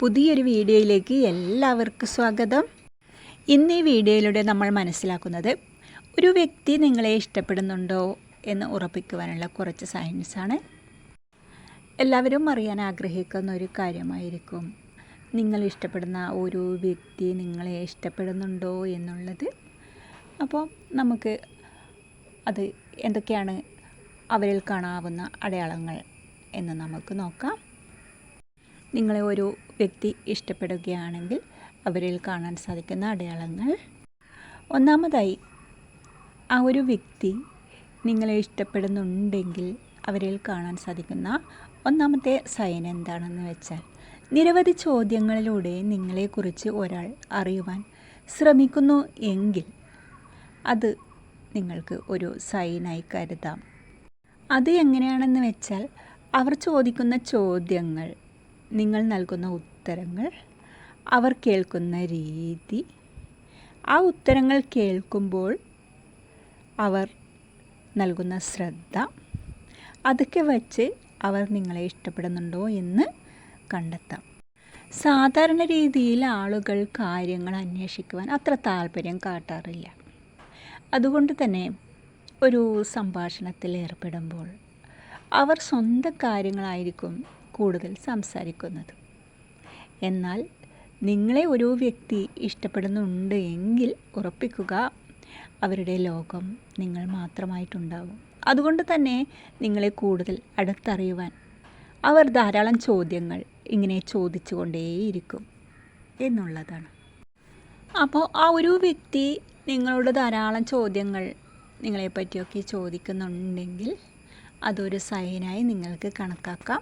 പുതിയൊരു വീഡിയോയിലേക്ക് എല്ലാവർക്കും സ്വാഗതം. ഇന്ന് ഈ വീഡിയോയിലൂടെ നമ്മൾ മനസ്സിലാക്കുന്നത് ഒരു വ്യക്തി നിങ്ങളെ ഇഷ്ടപ്പെടുന്നുണ്ടോ എന്ന് ഉറപ്പിക്കുവാനുള്ള കുറച്ച് സയൻസാണ് എല്ലാവരും അറിയാൻ ആഗ്രഹിക്കുന്ന ഒരു കാര്യമായിരിക്കും നിങ്ങൾ ഇഷ്ടപ്പെടുന്ന ഒരു വ്യക്തി നിങ്ങളെ ഇഷ്ടപ്പെടുന്നുണ്ടോ എന്നുള്ളത്. അപ്പോൾ നമുക്ക് അത് എന്തൊക്കെയാണ് അവരിൽ കാണാവുന്ന അടയാളങ്ങൾ എന്ന് നമുക്ക് നോക്കാം. നിങ്ങളെ ഒരു വ്യക്തി ഇഷ്ടപ്പെടുകയാണെങ്കിൽ അവരിൽ കാണാൻ സാധിക്കുന്ന അടയാളങ്ങൾ. ഒന്നാമതായി ആ ഒരു വ്യക്തി നിങ്ങളെ ഇഷ്ടപ്പെടുന്നുണ്ടെങ്കിൽ അവരിൽ കാണാൻ സാധിക്കുന്ന ഒന്നാമത്തെ സൈൻ എന്താണെന്ന് വെച്ചാൽ നിരവധി ചോദ്യങ്ങളിലൂടെ നിങ്ങളെക്കുറിച്ച് ഒരാൾ അറിയുവാൻ ശ്രമിക്കുന്നു എങ്കിൽ അത് നിങ്ങൾക്ക് ഒരു സൈനായി കരുതാം. അത് എങ്ങനെയാണെന്ന് വെച്ചാൽ അവർ ചോദിക്കുന്ന ചോദ്യങ്ങൾ നിങ്ങൾ നൽകുന്ന ഉത്തരങ്ങൾ അവർ കേൾക്കുന്ന രീതി. ആ ഉത്തരങ്ങൾ കേൾക്കുമ്പോൾ അവർ നൽകുന്ന ശ്രദ്ധ അതൊക്കെ വച്ച് അവർ നിങ്ങളെ ഇഷ്ടപ്പെടുന്നുണ്ടോ എന്ന് കണ്ടെത്താം. സാധാരണ രീതിയിൽ ആളുകൾ കാര്യങ്ങൾ അന്വേഷിക്കുവാൻ അത്ര താല്പര്യം കാട്ടാറില്ല. അതുകൊണ്ട് തന്നെ ഒരു സംഭാഷണത്തിൽ ഏർപ്പെടുമ്പോൾ അവർ സ്വന്തം കാര്യങ്ങളായിരിക്കും കൂടുതൽ സംസാരിക്കുന്നത്. എന്നാൽ നിങ്ങളെ ഒരു വ്യക്തി ഇഷ്ടപ്പെടുന്നുണ്ട് എങ്കിൽ ഉറപ്പിക്കുക അവരുടെ ലോകം നിങ്ങൾ മാത്രമായിട്ടുണ്ടാവും. അതുകൊണ്ട് തന്നെ നിങ്ങളെ കൂടുതൽ അടുത്തറിയുവാൻ അവർ ധാരാളം ചോദ്യങ്ങൾ ഇങ്ങനെ ചോദിച്ചുകൊണ്ടേയിരിക്കും എന്നുള്ളതാണ്. അപ്പോൾ ആ ഒരു വ്യക്തി നിങ്ങളോട് ധാരാളം ചോദ്യങ്ങൾ നിങ്ങളെപ്പറ്റിയൊക്കെ ചോദിക്കുന്നുണ്ടെങ്കിൽ അതൊരു സൈനായി നിങ്ങൾക്ക് കണക്കാക്കാം.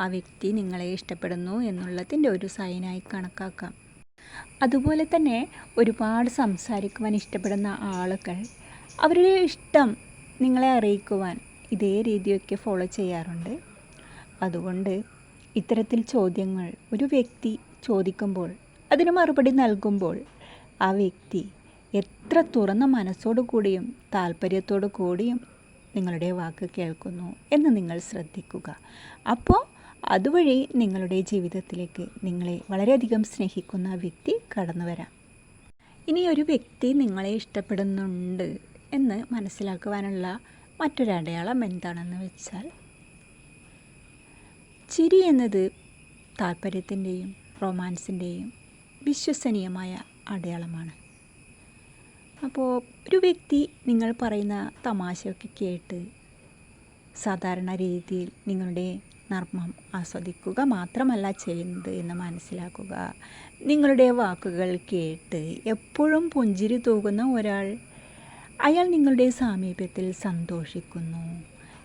ആ വ്യക്തി നിങ്ങളെ ഇഷ്ടപ്പെടുന്നു എന്നുള്ളതിന്റെ ഒരു സൈനായി കണക്കാക്കാം. അതുപോലെ തന്നെ ഒരുപാട് സംസാരിക്കുവാൻ ഇഷ്ടപ്പെടുന്ന ആളുകൾ അവരുടെ ഇഷ്ടം നിങ്ങളെ അറിയിക്കുവാൻ ഇതേ രീതിയൊക്കെ ഫോളോ ചെയ്യാറുണ്ട്. അതുകൊണ്ട് ഇത്തരത്തിൽ ചോദ്യങ്ങൾ ഒരു വ്യക്തി ചോദിക്കുമ്പോൾ അതിന് മറുപടി നൽകുമ്പോൾ ആ വ്യക്തി എത്ര തുറന്ന മനസ്സോടു കൂടിയും താല്പര്യത്തോടു കൂടിയും നിങ്ങളുടെ വാക്ക് കേൾക്കുന്നു എന്ന് നിങ്ങൾ ശ്രദ്ധിക്കുക. അപ്പോൾ അതുവഴി നിങ്ങളുടെ ജീവിതത്തിലേക്ക് നിങ്ങളെ വളരെയധികം സ്നേഹിക്കുന്ന വ്യക്തി കടന്നു വരാം. ഇനി ഒരു വ്യക്തി നിങ്ങളെ ഇഷ്ടപ്പെടുന്നുണ്ട് എന്ന് മനസ്സിലാക്കുവാനുള്ള മറ്റൊരടയാളം എന്താണെന്ന് വെച്ചാൽ ചിരി എന്നത് താല്പര്യത്തിന്റെയും റൊമാൻസിന്റെയും വിശ്വസനീയമായ അടയാളമാണ്. അപ്പോൾ ഒരു വ്യക്തി നിങ്ങൾ പറയുന്ന തമാശയൊക്കെ കേട്ട് സാധാരണ രീതിയിൽ നിങ്ങളുടെ നർമ്മം ആസ്വദിക്കുക മാത്രമല്ല ചെയ്യുന്നത് എന്ന് മനസ്സിലാക്കുക. നിങ്ങളുടെ വാക്കുകൾ കേട്ട് എപ്പോഴും പുഞ്ചിരി തൂകുന്ന ഒരാൾ അയാൾ നിങ്ങളുടെ സാമീപ്യത്തിൽ സന്തോഷിക്കുന്നു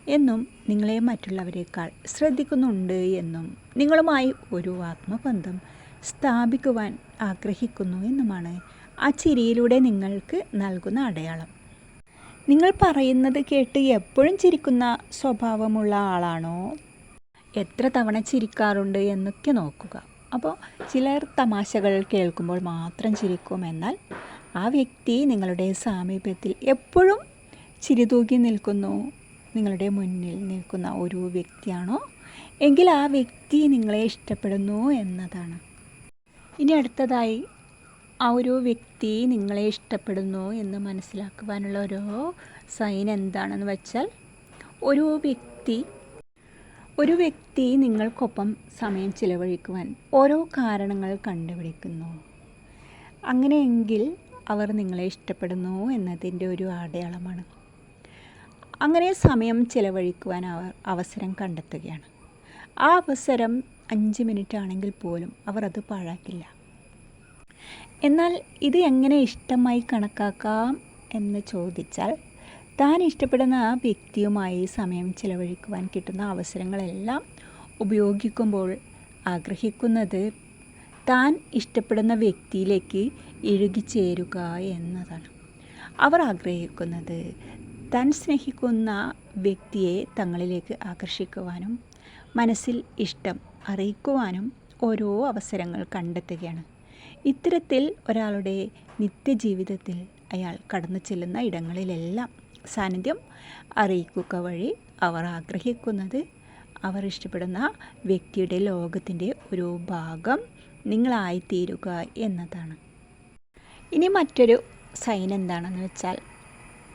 എന്നും നിങ്ങളെ മറ്റുള്ളവരെക്കാൾ ശ്രദ്ധിക്കുന്നുണ്ട് എന്നും നിങ്ങളുമായി ഒരു ആത്മബന്ധം സ്ഥാപിക്കുവാൻ ആഗ്രഹിക്കുന്നു എന്നുമാണ് ആ ചിരിയിലൂടെ നിങ്ങൾക്ക് നൽകുന്ന അടയാളം. നിങ്ങൾ പറയുന്നത് കേട്ട് എപ്പോഴും ചിരിക്കുന്ന സ്വഭാവമുള്ള ആളാണോ? എത്ര തവണ ചിരിക്കാറുണ്ട് എന്നൊക്കെ നോക്കുക. അപ്പോൾ ചിലർ തമാശകൾ കേൾക്കുമ്പോൾ മാത്രം ചിരിക്കും. എന്നാൽ ആ വ്യക്തി നിങ്ങളുടെ സാമീപ്യത്തിൽ എപ്പോഴും ചിരി തൂക്കി നിൽക്കുന്നു. നിങ്ങളുടെ മുന്നിൽ നിൽക്കുന്ന ഒരു വ്യക്തിയാണോ? എങ്കിൽ ആ വ്യക്തി നിങ്ങളെ ഇഷ്ടപ്പെടുന്നു എന്നതാണ്. ഇനി അടുത്തതായി ആ ഒരു വ്യക്തി നിങ്ങളെ ഇഷ്ടപ്പെടുന്നു എന്ന് മനസ്സിലാക്കുവാനുള്ള ഓരോ സൈൻ എന്താണെന്ന് വെച്ചാൽ ഒരു വ്യക്തി ഒരു വ്യക്തി നിങ്ങൾക്കൊപ്പം സമയം ചിലവഴിക്കുവാൻ ഓരോ കാരണങ്ങൾ കണ്ടുപിടിക്കുന്നു. അങ്ങനെയെങ്കിൽ അവർ നിങ്ങളെ ഇഷ്ടപ്പെടുന്നു എന്നതിന്റെ ഒരു അടയാളമാണ്. അങ്ങനെ സമയം ചിലവഴിക്കുവാൻ അവർ അവസരം കണ്ടെത്തുകയാണ്. ആ അവസരം അഞ്ച് മിനിറ്റ് ആണെങ്കിൽ പോലും അവർ അത് പാഴാക്കില്ല. എന്നാൽ ഇത് എങ്ങനെ ഇഷ്ടമായി കണക്കാക്കാം എന്ന് ചോദിച്ചാൽ താൻ ഇഷ്ടപ്പെടുന്ന ആ വ്യക്തിയുമായി സമയം ചിലവഴിക്കുവാൻ കിട്ടുന്ന അവസരങ്ങളെല്ലാം ഉപയോഗിക്കുമ്പോൾ ആഗ്രഹിക്കുന്നത് താൻ ഇഷ്ടപ്പെടുന്ന വ്യക്തിയിലേക്ക് ഇഴുകിച്ചേരുക എന്നതാണ്. അവർ ആഗ്രഹിക്കുന്നത് താൻ സ്നേഹിക്കുന്ന വ്യക്തിയെ തങ്ങളിലേക്ക് ആകർഷിക്കുവാനും മനസ്സിൽ ഇഷ്ടം അറിയിക്കുവാനും ഓരോ അവസരങ്ങൾ കണ്ടെത്തുകയാണ്. ഇത്തരത്തിൽ ഒരാളുടെ നിത്യജീവിതത്തിൽ അയാൾ കടന്നു ചെല്ലുന്ന ഇടങ്ങളിലെല്ലാം സാന്നിധ്യം അറിയിക്കുക വഴി അവർ ആഗ്രഹിക്കുന്നത് അവർ ഇഷ്ടപ്പെടുന്ന വ്യക്തിയുടെ ലോകത്തിന്റെ ഒരു ഭാഗം നിങ്ങളായിത്തീരുക എന്നതാണ്. ഇനി മറ്റൊരു സൈൻ എന്താണെന്ന് വെച്ചാൽ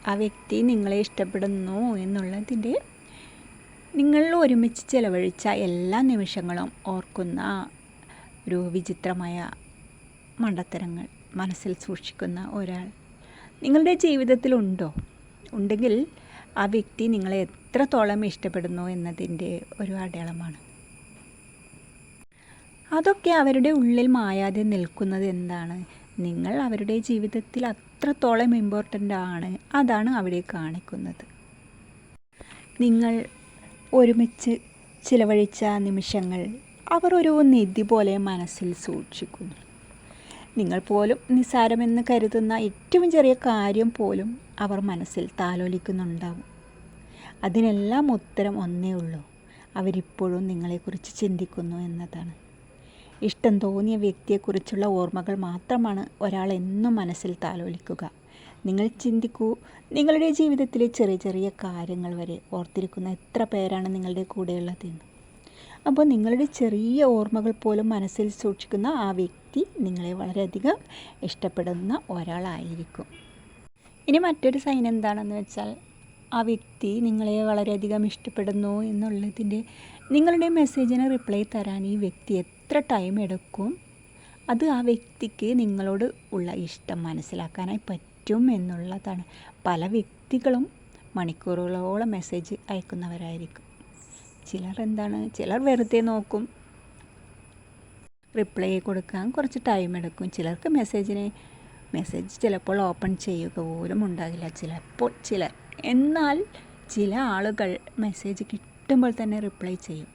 ആ വ്യക്തി നിങ്ങളെ ഇഷ്ടപ്പെടുന്നു എന്നുള്ളതിന്റെ നിങ്ങൾ ഒരുമിച്ച് ചിലവഴിച്ച എല്ലാ നിമിഷങ്ങളും ഓർക്കുന്ന ഒരു വിചിത്രമായ മണ്ടത്തരങ്ങൾ മനസ്സിൽ സൂക്ഷിക്കുന്ന ഒരാൾ. നിങ്ങളുടെ ജീവിതത്തിലുണ്ടോ ഉണ്ടെങ്കിൽ ആ വ്യക്തി നിങ്ങളെ എത്രത്തോളം ഇഷ്ടപ്പെടുന്നു എന്നതിന്റെ ഒരു അടയാളമാണ്. അതൊക്കെ അവരുടെ ഉള്ളിൽ മായാതെ നിൽക്കുന്നത് എന്താണ്? നിങ്ങൾ അവരുടെ ജീവിതത്തിൽ അത്രത്തോളം ഇമ്പോർട്ടന്റ് ആണ് അതാണ് അവിടെ കാണിക്കുന്നത്. നിങ്ങൾ ഒരുമിച്ച് ചിലവഴിച്ച നിമിഷങ്ങൾ അവർ ഒരു നിധി പോലെ മനസ്സിൽ സൂക്ഷിക്കുന്നു. നിങ്ങൾ പോലും നിസ്സാരമെന്ന് കരുതുന്ന ഏറ്റവും ചെറിയ കാര്യം പോലും അവർ മനസ്സിൽ താലോലിക്കുന്നുണ്ടാവും. അതിനെല്ലാം ഉത്തരം ഒന്നേ ഉള്ളൂ. അവരിപ്പോഴും നിങ്ങളെക്കുറിച്ച് ചിന്തിക്കുന്നു എന്നതാണ്. ഇഷ്ടം തോന്നിയ വ്യക്തിയെക്കുറിച്ചുള്ള ഓർമ്മകൾ മാത്രമാണ് ഒരാൾ എന്നും മനസ്സിൽ താലോലിക്കുക. നിങ്ങൾ ചിന്തിക്കൂ നിങ്ങളുടെ ജീവിതത്തിലെ ചെറിയ ചെറിയ കാര്യങ്ങൾ വരെ ഓർത്തിരിക്കുന്ന എത്ര പേരാണ് നിങ്ങളുടെ കൂടെയുള്ളതെന്ന് അപ്പോൾ നിങ്ങളുടെ ചെറിയ ഓർമ്മകൾ പോലും മനസ്സിൽ സൂക്ഷിക്കുന്ന ആ വ്യക്തി നിങ്ങളെ വളരെയധികം ഇഷ്ടപ്പെടുന്ന ഒരാളായിരിക്കും. ഇനി മറ്റൊരു സൈൻ എന്താണെന്ന് വെച്ചാൽ ആ വ്യക്തി നിങ്ങളെ വളരെയധികം ഇഷ്ടപ്പെടുന്നു എന്നുള്ളതിന്റെ നിങ്ങളുടെ മെസ്സേജിന് റിപ്ലൈ തരാൻ ഈ വ്യക്തി എത്ര ടൈം എടുക്കും? അത് ആ വ്യക്തിക്ക് നിങ്ങളോട് ഉള്ള ഇഷ്ടം മനസ്സിലാക്കാനായി പറ്റും എന്നുള്ളതാണ്. പല വ്യക്തികളും മണിക്കൂറുകളോളം മെസ്സേജ് അയക്കുന്നവരായിരിക്കും. ചിലർ എന്താണ്? ചിലർ വെറുതെ നോക്കും. റിപ്ലൈ കൊടുക്കാൻ കുറച്ച് ടൈം എടുക്കും. ചിലർക്ക് മെസ്സേജിന് മെസ്സേജ് ചിലപ്പോൾ ഓപ്പൺ ചെയ്യുക പോലും ഉണ്ടാകില്ല. ചിലപ്പോൾ ചിലർ എന്നാൽ ചില ആളുകൾ മെസ്സേജ് കിട്ടുമ്പോൾ തന്നെ റിപ്ലൈ ചെയ്യും.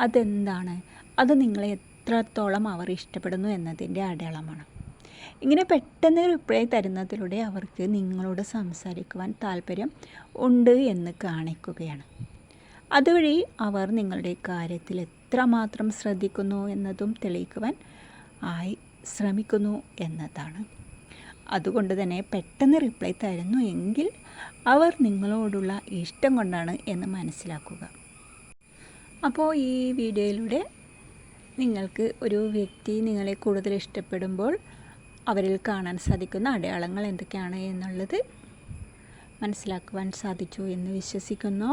അതെന്താണ്? അത് നിങ്ങളെ എത്രത്തോളം അവർ ഇഷ്ടപ്പെടുന്നു എന്നതിന്റെ അടയാളമാണ്. ഇങ്ങനെ പെട്ടെന്ന് റിപ്ലൈ തരുന്നതിലൂടെ അവർക്ക് നിങ്ങളോട് സംസാരിക്കുവാൻ താല്പര്യം ഉണ്ട് എന്ന് കാണിക്കുകയാണ്. അതുവഴി അവർ നിങ്ങളുടെ കാര്യത്തിൽ എത്രമാത്രം ശ്രദ്ധിക്കുന്നു എന്നതും തെളിയിക്കുവാൻ ആയി ശ്രമിക്കുന്നു എന്നതാണ്. അതുകൊണ്ട് തന്നെ പെട്ടെന്ന് റിപ്ലൈ തരുന്നു എങ്കിൽ അവർ നിങ്ങളോടുള്ള ഇഷ്ടം കൊണ്ടാണ് എന്ന് മനസ്സിലാക്കുക. അപ്പോൾ ഈ വീഡിയോയിലൂടെ നിങ്ങൾക്ക് ഒരു വ്യക്തി നിങ്ങളെ കൂടുതൽ ഇഷ്ടപ്പെടുമ്പോൾ അവരിൽ കാണാൻ സാധിക്കുന്ന അടയാളങ്ങൾ എന്തൊക്കെയാണ് എന്നുള്ളത് മനസ്സിലാക്കുവാൻ സാധിച്ചു എന്ന് വിശ്വസിക്കുന്നു.